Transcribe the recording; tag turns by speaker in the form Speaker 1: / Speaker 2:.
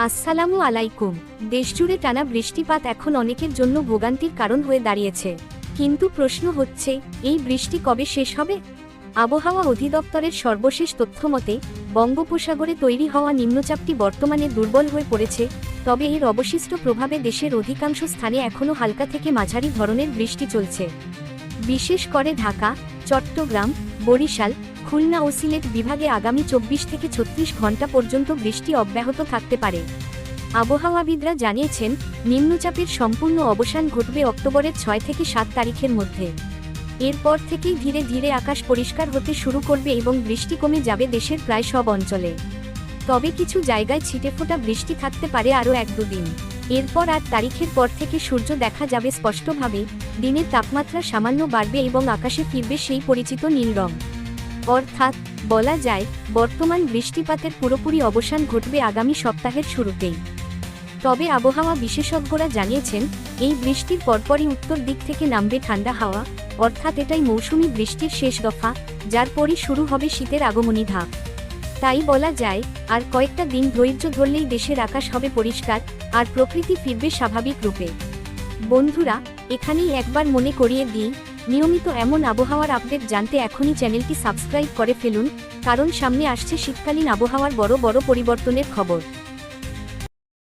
Speaker 1: আসসালামু আলাইকুম। দেশজুড়ে টানা বৃষ্টিপাত এখন অনেকের জন্য ভোগান্তির কারণ হয়ে দাঁড়িয়েছে। কিন্তু প্রশ্ন হচ্ছে, এই বৃষ্টি কবে শেষ হবে? আবহাওয়া অধিদপ্তরের সর্বশেষ তথ্যমতে বঙ্গোপসাগরে তৈরি হওয়া নিম্নচাপটি বর্তমানে দুর্বল হয়ে পড়েছে, তবে এর অবশিষ্ট প্রভাবে দেশের অধিকাংশ স্থানে এখনও হালকা থেকে মাঝারি ধরনের বৃষ্টি চলছে। বিশেষ করে ঢাকা, চট্টগ্রাম, বরিশাল খুলনা ও সিলেট বিভাগে আগামী চব্বিশ থেকে ছত্রিশ ঘণ্টা পর্যন্ত বৃষ্টি অব্যাহত থাকতে পারে। আবহাওয়াবিদরা জানিয়েছেন, নিম্নচাপের সম্পূর্ণ অবসান ঘটবে অক্টোবরের ছয় থেকে সাত তারিখের মধ্যে। এরপর থেকেই ধীরে ধীরে আকাশ পরিষ্কার হতে শুরু করবে এবং বৃষ্টি কমে যাবে দেশের প্রায় সব অঞ্চলে। তবে কিছু জায়গায় ছিটেফোঁটা বৃষ্টি থাকতে পারে আরও এক দুদিন। এরপর আট তারিখের পর থেকে সূর্য দেখা যাবে স্পষ্টভাবে, দিনের তাপমাত্রা সামান্য বাড়বে এবং আকাশে ফিরবে সেই পরিচিত নীল রং। অর্থাৎ, বলা যায়, বর্তমান বৃষ্টিপাতের পুরোপুরি অবসান ঘটবে আগামী সপ্তাহের শুরুতেই। তবে আবহাওয়া বিশেষজ্ঞরা জানিয়েছেন, এই বৃষ্টির পরপরই উত্তর দিক থেকে নামবে ঠান্ডা হাওয়া, অর্থাৎ এটাই মৌসুমি বৃষ্টির শেষ দফা, যার পরই শুরু হবে শীতের আগমনী ধাপ। তাই বলা যায়, আর কয়েকটা দিন ধৈর্য ধরলেই দেশের আকাশ হবে পরিষ্কার, আর প্রকৃতি ফিরবে স্বাভাবিক রূপে। বন্ধুরা, এখানেই একবার মনে করিয়ে দিই নিয়মিত এমন আবহাওয়ার আপডেট জানতে এখনই চ্যানেলটি সাবস্ক্রাইব করে ফেলুন, কারণ সামনে আসছে শীতকালীন আবহাওয়ার বড় বড় পরিবর্তনের খবর।